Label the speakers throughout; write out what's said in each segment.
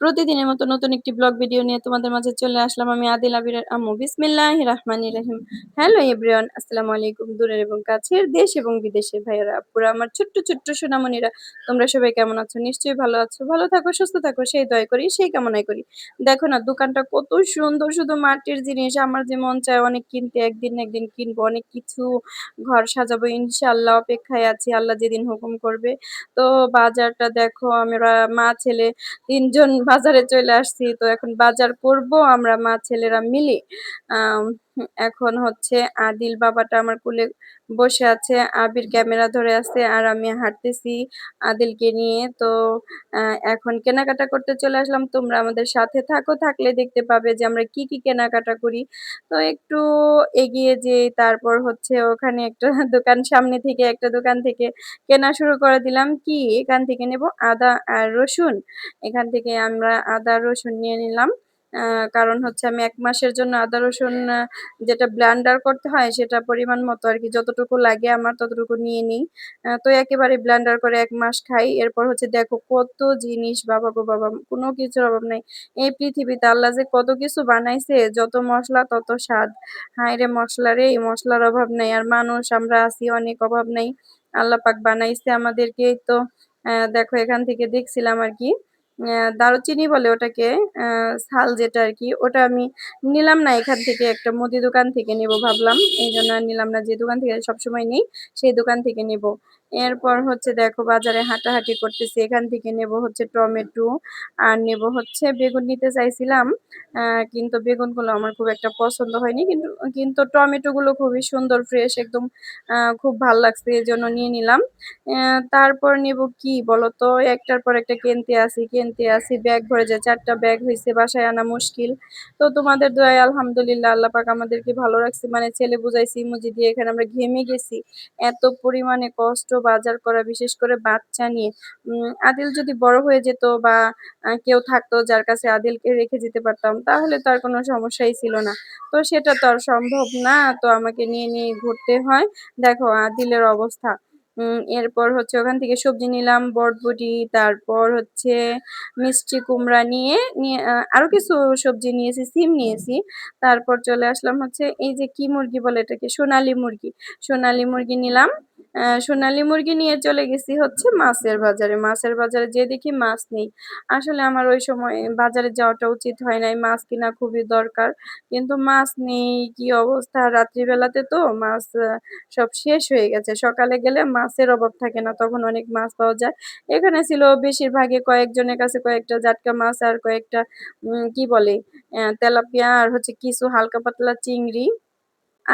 Speaker 1: প্রতিদিনের মতো নতুন একটি ব্লগ ভিডিও নিয়ে তোমাদের মাঝে চলে আসলাম। আমি আদিল আবিরের আম্মু। বিসমিল্লাহির রহমানির রহিম। হ্যালো এভরিওয়ান, আসসালামু আলাইকুম। দূরের এবং কাছের দেশ এবং বিদেশের ভাইয়েরা, আপুরা, আমার ছোট্ট ছোট্ট সোনামণিরা, তোমরা সবাই কেমন আছো? নিশ্চয়ই ভালো আছো। ভালো থাকো, সুস্থ থাকো, সেই দয় করি, সেই কামনাই করি। দেখো না, দোকানটা কত সুন্দর, শুধু মাটির জিনিস। আমার যে মন চায় অনেক কিনতে, একদিন একদিন কিনবো। অনেক কিছু ঘর সাজাবো, ইনশাআল্লাহ অপেক্ষায় আছি। আল্লাহ যেদিন হুকুম করবে। তো বাজারটা দেখো, আমরা মা, ছেলে, তিনজন বাজারে চলে আসছি তো এখন বাজার করব আমরা মা ছেলেরা মিলে এখন হচ্ছে আদিল বাবাটা আমার কোলে বসে আছে, আবির ক্যামেরা ধরে আছে আর আমি হাঁটতেছি আদিলকে নিয়ে। তো এখন কেনাকাটা করতে চলে আসলাম। তোমরা আমাদের সাথে থাকো, থাকলে দেখতে পাবে যে আমরা কি কি কেনাকাটা করি। তো একটু এগিয়ে যেয়ে তারপর হচ্ছে ওখানে একটা দোকান, সামনে থেকে একটা দোকান থেকে কেনা শুরু করে দিলাম। কি? এখান থেকে নেব আদা আর রসুন। এখান থেকে আমরা আদা, রসুন নিয়ে নিলাম। আহ, কারণ হচ্ছে আমি এক মাসের জন্য আদা রসুন যেটা ব্লেন্ডার করতে হয় সেটা পরিমাণ মতো আর কি যতটুকু লাগে আমার ততটুকু নিয়ে নিই। তো একেবারে ব্লেন্ডার করে এক মাস খাই। এরপর হচ্ছে দেখো কত জিনিস বাবা গো বাবা কোনো কিছুর অভাব নাই। এই পৃথিবীতে আল্লাহ যে কত কিছু বানাইছে যত মশলা তত স্বাদ। হায় রে মশলা রে মশলার অভাব নাই। আর মানুষ আমরা আছি অনেক অভাব নাই। আল্লাহ পাক বানাইছে আমাদেরকে তো দেখো এখান থেকে দেখছিলাম আর কি। দারুচিনি বলে ওটাকে শাল যেটা আর কি ওটা আমি নিলাম না, এখান থেকে একটা মুদি দোকান থেকে নেব ভাবলাম। এই জন্য নিলাম না, যে দোকান থেকে সবসময় নেই, সেই দোকান থেকে নেব। এরপর হচ্ছে দেখো বাজারে হাঁটাহাঁটি করতেছি, এখান থেকে নেব হচ্ছে টমেটো, আর নেব হচ্ছে বেগুন নিতে চাইছিলাম কিন্তু বেগুনগুলো আমার খুব একটা পছন্দ হয়নি, কিন্তু কিন্তু টমেটো গুলো খুবই সুন্দর ফ্রেশ একদম খুব ভালো লাগছে, এই জন্য নিয়ে নিলাম। তারপর নেব কি বলতো, একটার পর একটা কিনতে আসি কিনতে আসি ব্যাগ ভরে যায় চারটা ব্যাগ হয়েছে বাসায় আনা মুশকিল। তো তোমাদের দয়ায় আলহামদুলিল্লাহ আল্লাহ পাক আমাদেরকে ভালো রাখছে। মানে ছেলে বুঝাইছি মুজি দিয়ে এখানে আমরা ঘেমে গেছি। এত পরিমাণে কষ্ট বাজার করা, বিশেষ করে বাচ্চা নিয়ে। আদিল যদি বড় হয়ে যেত বা কেউ থাকতো যার কাছে আদিলকে রেখে যেতে পারতাম, তাহলে তো আর কোনো সমস্যাই ছিল না। তো সেটা তো আর সম্ভব না। তো আমাকে নিয়ে নিয়ে ঘুরতে হয়। দেখো আদিলের অবস্থা। এরপর হচ্ছে ওখান থেকে সবজি নিলাম বটবুটি তারপর হচ্ছে মিষ্টি কুমড়া নিয়ে নিয়ে কিছু সবজি নিয়েছি, সিম নিয়েছি। তারপর চলে আসলাম হচ্ছে এই যে কি মুরগি বলে এটাকে, সোনালী মুরগি। সোনালি মুরগি নিলাম। সোনালী মুরগি নিয়ে চলে গেছি হচ্ছে মাছের বাজারে। মাছের বাজারে যে দেখি মাছ নেই। আসলে আমার ওই সময় বাজারে যাওয়াটা উচিত হয় নাই। মাছ কিনা খুবই দরকার। কিন্তু মাছ নেই, কি অবস্থা? রাত্রিবেলাতে তো মাছ সব শেষ হয়ে গেছে। সকালে গেলে মাছের অভাব থাকে না, তখন অনেক মাছ পাওয়া যায়। এখানে ছিল বেশিরভাগই কয়েকজনের কাছে কয়েকটা জাটকা মাছ আর কয়েকটা কি বলে তেলাপিয়া আর হচ্ছে কিছু হালকা পাতলা চিংড়ি।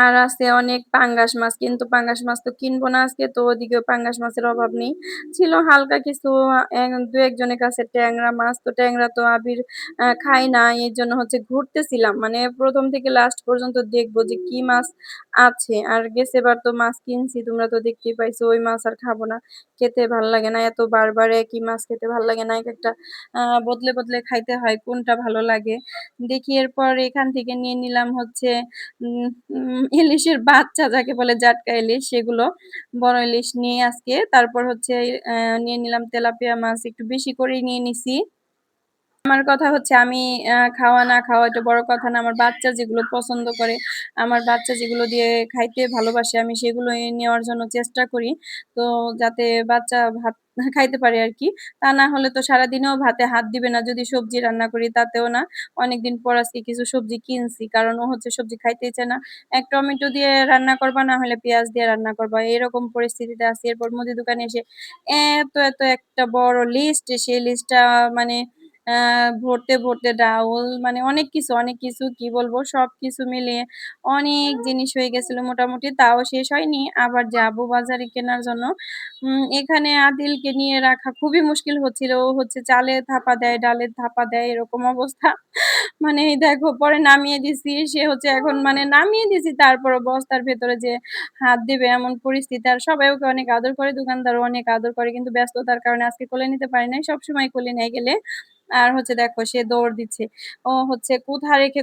Speaker 1: আর আছে অনেক পাঙ্গাস মাছ, কিন্তু পাঙ্গাস মাছ তো কিনবো না আজকে, তো ওদিকেও পাঙ্গাস মাছের অভাব নেই। ছিল হালকা কিছু দু একজনের কাছে ট্যাংরা মাছ, তো ট্যাংরা তো আবির খাই না, এই জন্য হচ্ছে ঘুরতেছিলাম। মানে প্রথম থেকে লাস্ট পর্যন্ত দেখব যে কি মাছ আছে। আর গেছেবার তো মাছ কিনছি, তোমরা তো দেখতেই পাইছো, ওই মাছ আর খাব না। খেতে ভালো লাগে না, এত বারবার একই মাছ খেতে ভালো লাগে না, এক একটা বদলে বদলে খাইতে হয়, কোনটা ভালো লাগে। দেখি এরপর এখান থেকে নিয়ে নিলাম হচ্ছে ইলিশের বাচ্চা যাকে বলে জাটকা ইলিশ, সেগুলো বড় ইলিশ নিয়ে আজকে, তারপর হচ্ছে নিয়ে নিলাম তেলাপিয়া মাছ, একটু বেশি করে নিয়ে নিছি। আমার কথা হচ্ছে, আমি খাওয়া না খাওয়া এটা বড় কথা না, আমার বাচ্চা যেগুলো পছন্দ করে, আমার বাচ্চা যেগুলো দিয়ে খাইতে ভালোবাসে, আমি সেগুলো নেওয়ার জন্য চেষ্টা করি। তো যাতে বাচ্চা ভাত খাইতে পারে আর কি। তা না হলে তো সারাদিনেও ভাতে হাত দিবে না। যদি সবজি রান্না করি তাতেও না অনেকদিন পর আজকে কিছু সবজি কিনছি, কারণ ও হচ্ছে সবজি খাইতেই চায় না। এক টমেটো দিয়ে রান্না করবা, না হলে পেঁয়াজ দিয়ে রান্না করবা। এরকম পরিস্থিতিতে আসি এরপর মুদি দোকানে এসে এত এত একটা বড় লিস্ট সেই লিস্টটা মানে ভরতে ভরতে ডাউল মানে অনেক কিছু অনেক কিছু, কি বলব সবকিছু মিলিয়ে অনেক জিনিস হয়ে গেছিল মোটামুটি, তাও শেষ হয়নি। আবার যাব বাজারে কেনার জন্য। এখানে আদিলকে নিয়ে রাখা খুবই মুশকিল হচ্ছিল। হচ্ছে চালে থাপা দেয়, ডালে থাপা দেয়, এরকম অবস্থা। মানে দেখো, পরে নামিয়ে দিছি। সে হচ্ছে এখন মানে নামিয়ে দিছি তারপরে বস্তার ভেতরে যে হাত দেবে এমন পরিস্থিতি। আর সবাই ওকে অনেক আদর করে, দোকানদারও অনেক আদর করে, কিন্তু ব্যস্ততার কারণে আজকে কোলে নিতে পারি নাই। সবসময় কোলে নিয়ে গেলে আর হচ্ছে দেখো সে দৌড় দিচ্ছে। ও হচ্ছে কোথা রেখে